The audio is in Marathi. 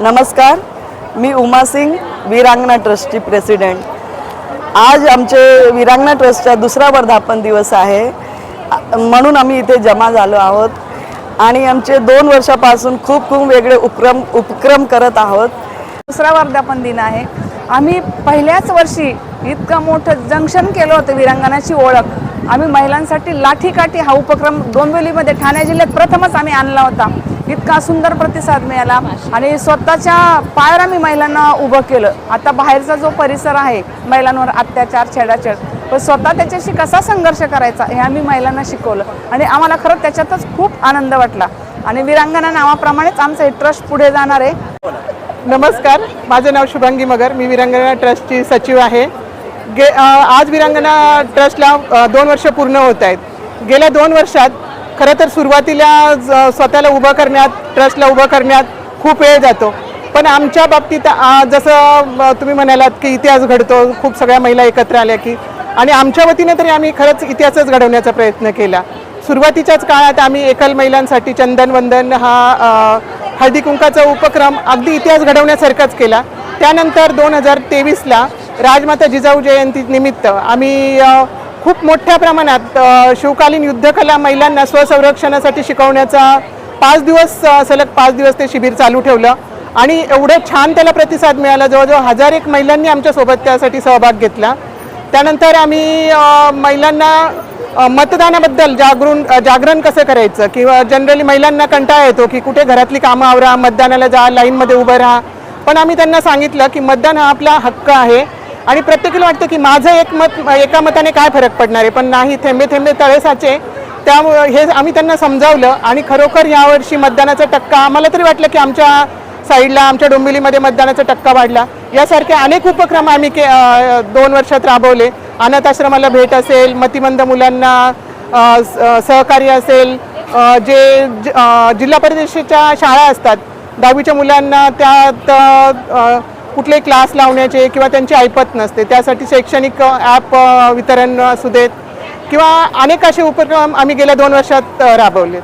नमस्कार मी उमा सिंग वीरांगणा ट्रस्टची प्रेसिडेंट. आज आमचे वीरांगणा ट्रस्टचा दुसरा वर्धापन दिवस आहे. म्हणून आम्ही इथे जमा झालो आहोत आणि आमचे दोन वर्षापासून खूप खूप वेगळे उपक्रम उपक्रम करत आहोत. दुसरा वर्धापन दिन आहे. आम्ही पहिल्याच वर्षी इतकं मोठं जंक्शन केलं होतं वीरांगणाची ओळख. आम्ही महिलांसाठी लाठीकाठी हा उपक्रम डोंबिवलीमध्ये ठाणे जिल्ह्यात प्रथमच आम्ही आणला होता. इतका सुंदर प्रतिसाद मिळाला. आणि स्वतःच्या पायावर आम्ही महिलांना उभं केलं. आता बाहेरचा जो परिसर आहे महिलांवर अत्याचार छेडाछेड पण स्वतः त्याच्याशी कसा संघर्ष करायचा हे आम्ही महिलांना शिकवलं. आणि आम्हाला खरं त्याच्यातच खूप आनंद वाटला. आणि वीरांगणा नावाप्रमाणेच आमचं हे ट्रस्ट पुढे जाणार आहे. नमस्कार. माझं नाव शुभांगी मगर. मी विरंगना ट्रस्टची सचिव आहे. गे आज विरंगना ट्रस्टला दोन वर्ष पूर्ण होत आहेत. गेल्या दोन वर्षात खरं तर सुरुवातीला ज- स्वतःला उभं करण्यात ट्रस्टला उभं करण्यात खूप वेळ जातो. पण आमच्या बाबतीत जसं तुम्ही म्हणालात की इतिहास घडतो खूप सगळ्या महिला एकत्र आल्या की आणि आमच्या वतीने तरी आम्ही खरंच इतिहासच घडवण्याचा प्रयत्न केला. सुरुवातीच्याच काळात आम्ही एकल महिलांसाठी चंदन वंदन हा हळदी कुंकाचा उपक्रम अगदी इतिहास घडवण्यासारखाच केला. त्यानंतर दोन हजार तेवीसला राजमाता जिजाऊ जयंती निमित्त आम्ही खूप मोठ्या प्रमाणात शिवकालीन युद्धकला महिलांना स्वसंरक्षणासाठी शिकवण्याचा पाच दिवस सलग पाच दिवस ते शिबिर चालू ठेवलं. आणि एवढं छान त्याला प्रतिसाद मिळाला. जवळजवळ हजार एक महिलांनी आमच्यासोबत त्यासाठी सहभाग घेतला. त्यानंतर आम्ही महिलांना मतदानाबद्दल जागरून जागरण कसं करायचं? किंवा जनरली महिलांना कंटाळा येतो की कुठे घरातली कामं आवरा मतदानाला जा लाईनमध्ये उभं राहा. पण आम्ही त्यांना सांगितलं की मतदान हा आपला हक्क आहे. आणि प्रत्येकाला वाटतं की माझं एक मत एका मताने काय फरक पडणार आहे? पण नाही थेंबे थेंबे तळे साचे त्यामुळं हे आम्ही त्यांना समजावलं आणि खरोखर यावर्षी मतदानाचा टक्का आम्हाला तरी वाटलं की आमच्या साईडला आमच्या डोंबिवलीमध्ये मतदानाचा टक्का वाढला. यासारखे अनेक उपक्रम आम्ही के दोन वर्षात राबवले. अनाथ आश्रमाला भेट असेल मतिमंद मुलांना सहकार्य असेल जे जिल्हा परिषदेच्या शाळा असतात दहावीच्या मुलांना त्यात कुठले क्लास लावण्याचे किंवा त्यांची ऐपत नसते. त्यासाठी शैक्षणिक ॲप वितरण असू देत किंवा अनेक असे उपक्रम आम्ही गेल्या दोन वर्षात अ, राबवले